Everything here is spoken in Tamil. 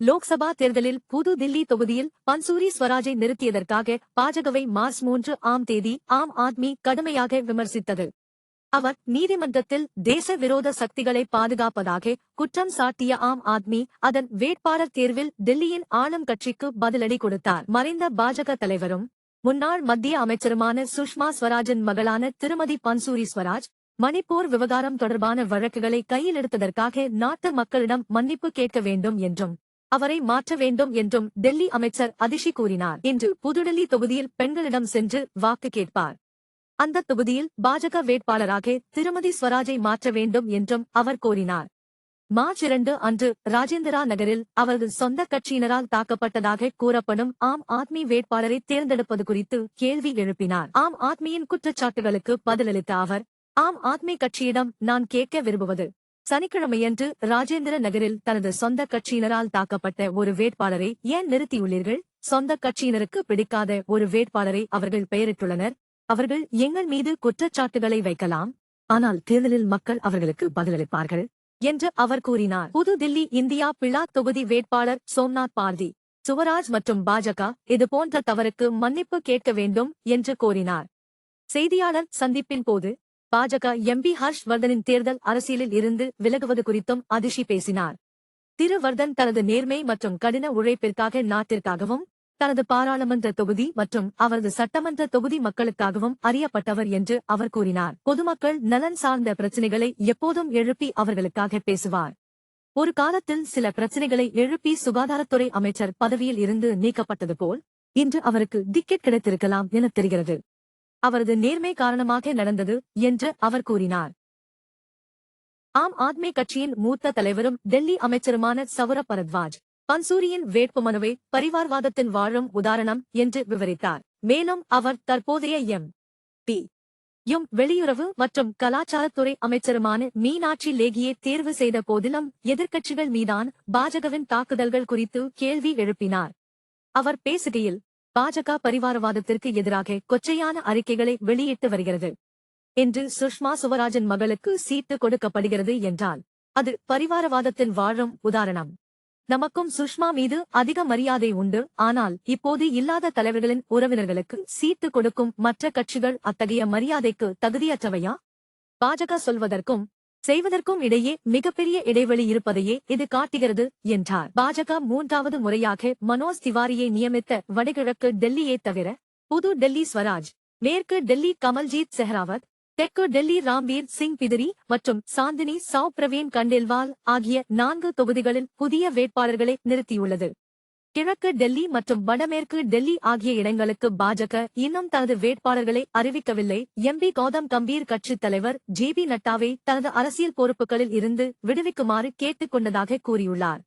லோக்சபா தேர்தலில் புது தில்லி தொகுதியில் பன்சூரி ஸ்வராஜை நிறுத்தியதற்காக பாஜகவை மார்ச் மூன்று ஆம் தேதி ஆம் ஆத்மி கடுமையாக விமர்சித்தது. அவர் நீதிமன்றத்தில் தேச விரோத சக்திகளை பாதுகாப்பதாக குற்றம் சாட்டிய ஆம் ஆத்மி அதன் வேட்பாளர் தேர்வில் டெல்லியின் ஆளும் கட்சிக்கு பதிலடி கொடுத்தார். மறைந்த பாஜக தலைவரும் முன்னாள் மத்திய அமைச்சருமான சுஷ்மா ஸ்வராஜின் மகளான திருமதி பன்சூரி ஸ்வராஜ் மணிப்பூர் விவகாரம் தொடர்பான வழக்குகளை கையில் எடுத்ததற்காக நாட்டு மக்களிடம் மன்னிப்பு கேட்க வேண்டும் என்றும் அவரை மாற்ற வேண்டும் என்றும் டெல்லி அமைச்சர் அதிஷி கூறினார். இன்று புதுடெல்லி தொகுதியில் பெண்களிடம் சென்று வாக்கு கேட்பார். அந்த தொகுதியில் பாஜக வேட்பாளராக திருமதி ஸ்வராஜை மாற்ற வேண்டும் என்றும் அவர் கோரினார். மார்ச் இரண்டு அன்று ராஜேந்திரா நகரில் அவரது சொந்த கட்சியினரால் தாக்கப்பட்டதாக கூறப்படும் ஆம் ஆத்மி வேட்பாளரை தேர்ந்தெடுப்பது குறித்து கேள்வி எழுப்பினார். ஆம் ஆத்மியின் குற்றச்சாட்டுகளுக்கு பதிலளித்த அவர் ஆம் ஆத்மி கட்சியிடம் நான் கேட்க விரும்புவது சனிக்கிழமையன்று ராஜேந்திர நகரில் தனது சொந்த கட்சியினரால் தாக்கப்பட்ட ஒரு வேட்பாளரை ஏன் நிறுத்தியுள்ளீர்கள்? சொந்த கட்சியினருக்கு பிடிக்காத ஒரு வேட்பாளரை அவர்கள் பெயரிட்டுள்ளனர். அவர்கள் எங்கள் மீது குற்றச்சாட்டுகளை வைக்கலாம். ஆனால் தேர்தலில் மக்கள் அவர்களுக்கு பதிலளிப்பார்கள் என்று அவர் கூறினார். புது தில்லி இந்தியா பிளா தொகுதி வேட்பாளர் சோம்நாத் பார்தி சுவராஜ் மற்றும் பாஜக இதுபோன்ற தவறுக்கு மன்னிப்பு கேட்க வேண்டும் என்று கோரினார். செய்தியாளர் சந்திப்பின் போது பாஜக எம்பி ஹர்ஷ் வர்தனின் தேர்தல் அரசியலில் இருந்து விலகுவது குறித்தும் அதிஷி பேசினார். திரு வர்தன் தனது நேர்மை மற்றும் கடின உழைப்பிற்காக நாட்டிற்காகவும் தனது பாராளுமன்ற தொகுதி மற்றும் அவரது சட்டமன்ற தொகுதி மக்களுக்காகவும் அறியப்பட்டவர் என்று அவர் கூறினார். பொதுமக்கள் நலன் சார்ந்த பிரச்சினைகளை எப்போதும் எழுப்பி அவர்களுக்காக பேசுவார். ஒரு காலத்தில் சில பிரச்சினைகளை எழுப்பி சுகாதாரத்துறை அமைச்சர் பதவியில் இருந்து நீக்கப்பட்டது போல் இன்று அவருக்கு டிக்கெட் கிடைத்திருக்கலாம் என தெரிகிறது. அவரது நேர்மை காரணமாக நடந்தது என்று அவர் கூறினார். ஆம் ஆத்மி கட்சியின் மூத்த தலைவரும் டெல்லி அமைச்சருமான சவுர பரத்வாஜ் பன்சூரியின் வேட்புமனுவை பரிவார்வாதத்தின் வாழும் உதாரணம் என்று விவரித்தார். மேலும் அவர் தற்போதைய எம். பி. யும் வெளியுறவு மற்றும் கலாச்சாரத்துறை அமைச்சருமான மீனாட்சி லேகியை தேர்வு செய்த போதிலும் எதிர்க்கட்சிகள் மீதான் பாஜகவின் தாக்குதல்கள் குறித்து கேள்வி எழுப்பினார். அவர் பேசுகையில் பாஜக பரிவாரவாதத்திற்கு எதிராக கொச்சையான அறிக்கைகளை வெளியிட்டு வருகிறது என்று சுஷ்மா சுவராஜன் மகளுக்கு சீட்டு கொடுக்கப்படுகிறது என்றால் அது பரிவாரவாதத்தின் வாழும் உதாரணம். நமக்கும் சுஷ்மா மீது அதிக மரியாதை உண்டு ஆனால் இப்போது இல்லாத தலைவர்களின் உறவினர்களுக்கு சீட்டு கொடுக்கும் மற்ற கட்சிகள் அத்தகைய மரியாதைக்கு தகுதியற்றவையா? பாஜக சொல்வதற்கும் செய்வதற்கும் இடையே மிகப்பெரிய இடைவெளி இருப்பதையே இது காட்டுகிறது என்றார். பாஜக மூன்றாவது முறையாக மனோஜ் திவாரியை நியமித்த வடகிழக்கு டெல்லியே தவிர புது டெல்லி ஸ்வராஜ் மேற்கு டெல்லி கமல்ஜீத் செஹ்ராவத் தெற்கு டெல்லி ராம்பீர் சிங் பிதிரி மற்றும் சாந்தினி சாவ் பிரவீன் கண்டேல்வால் ஆகிய நான்கு தொகுதிகளில் புதிய வேட்பாளர்களை நிறுத்தியுள்ளது. கிழக்கு டெல்லி மற்றும் வடமேற்கு டெல்லி ஆகிய இடங்களுக்கு பாஜக இன்னும் தனது வேட்பாளர்களை அறிவிக்கவில்லை. எம்பி கௌதம் கம்பீர் கட்சித் தலைவர் ஜே. பி. நட்டாவை தனது அரசியல் பொறுப்புகளில் இருந்து விடுவிக்குமாறு கேட்டுக் கொண்டதாக கூறியுள்ளார்.